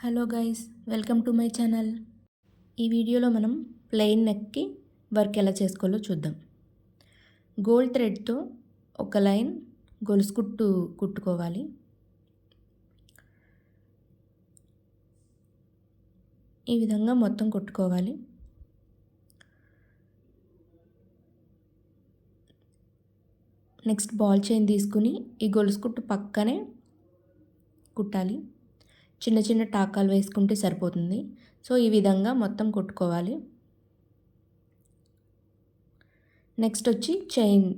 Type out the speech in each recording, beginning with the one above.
Hello guys welcome to my channel. ఈ వీడియోలో మనం ప్లెయిన్ నెక్కి వర్క్ ఎలా చేసుకోవాలో చూద్దాం. గోల్డ్ థ్రెడ్తో ఒక లైన్ గొలుసు కుట్టు కుట్టుకోవాలి. ఈ విధంగా మొత్తం కుట్టుకోవాలి. నెక్స్ట్ బాల్ చైన్ తీసుకుని ఈ గొలుసు కుట్టు పక్కనే కుట్టాలి. చిన్న చిన్న టాకాలు వేసుకుంటే సరిపోతుంది. సో ఈ విధంగా మొత్తం కొట్టుకోవాలి. నెక్స్ట్ వచ్చి చైన్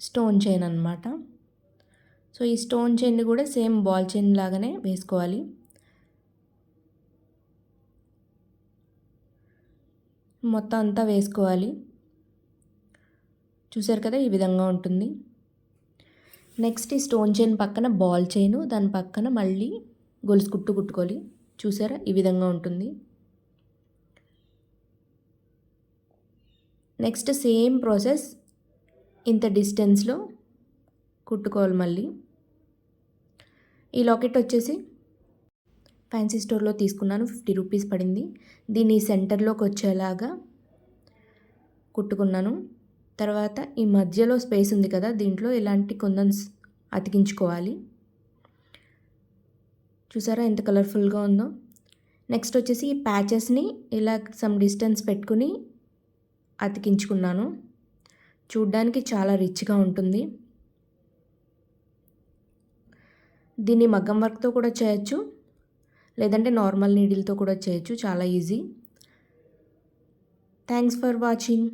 స్టోన్ చైన్ అనమాట సో ఈ స్టోన్ చైన్ కూడా సేమ్ బాల్ చైన్ లాగానే వేసుకోవాలి. మొత్తం అంతా వేసుకోవాలి. చూసారు కదా ఈ విధంగా ఉంటుంది. నెక్స్ట్ ఈ స్టోన్ చైన్ పక్కన బాల్ చైను దాని పక్కన మళ్ళీ గొలుసు కుట్టు కుట్టుకోవాలి. చూసారా? ఈ విధంగా ఉంటుంది. నెక్స్ట్ సేమ్ ప్రాసెస్ ఇంత డిస్టెన్స్లో కుట్టుకోవాలి మళ్ళీ. ఈ లాకెట్ వచ్చేసి ఫ్యాన్సీ స్టోర్లో తీసుకున్నాను. ఫిఫ్టీ రూపీస్ పడింది. దీన్ని సెంటర్లోకి వచ్చేలాగా కుట్టుకున్నాను. తర్వాత ఈ మధ్యలో స్పేస్ ఉంది కదా దీంట్లో ఇలాంటి కొందన్స్ అతికించుకోవాలి. చూసారా ఎంత కలర్ఫుల్గా ఉందో. నెక్స్ట్ వచ్చేసి ఈ ప్యాచెస్ని ఇలా సమ్ డిస్టెన్స్ పెట్టుకుని అతికించుకున్నాను. చూడ్డానికి చాలా రిచ్గా ఉంటుంది. దీన్ని మగ్గం వర్క్తో కూడా చేయొచ్చు. లేదంటే నార్మల్ నీడిల్తో కూడా చేయొచ్చు. చాలా ఈజీ. Thanks for watching.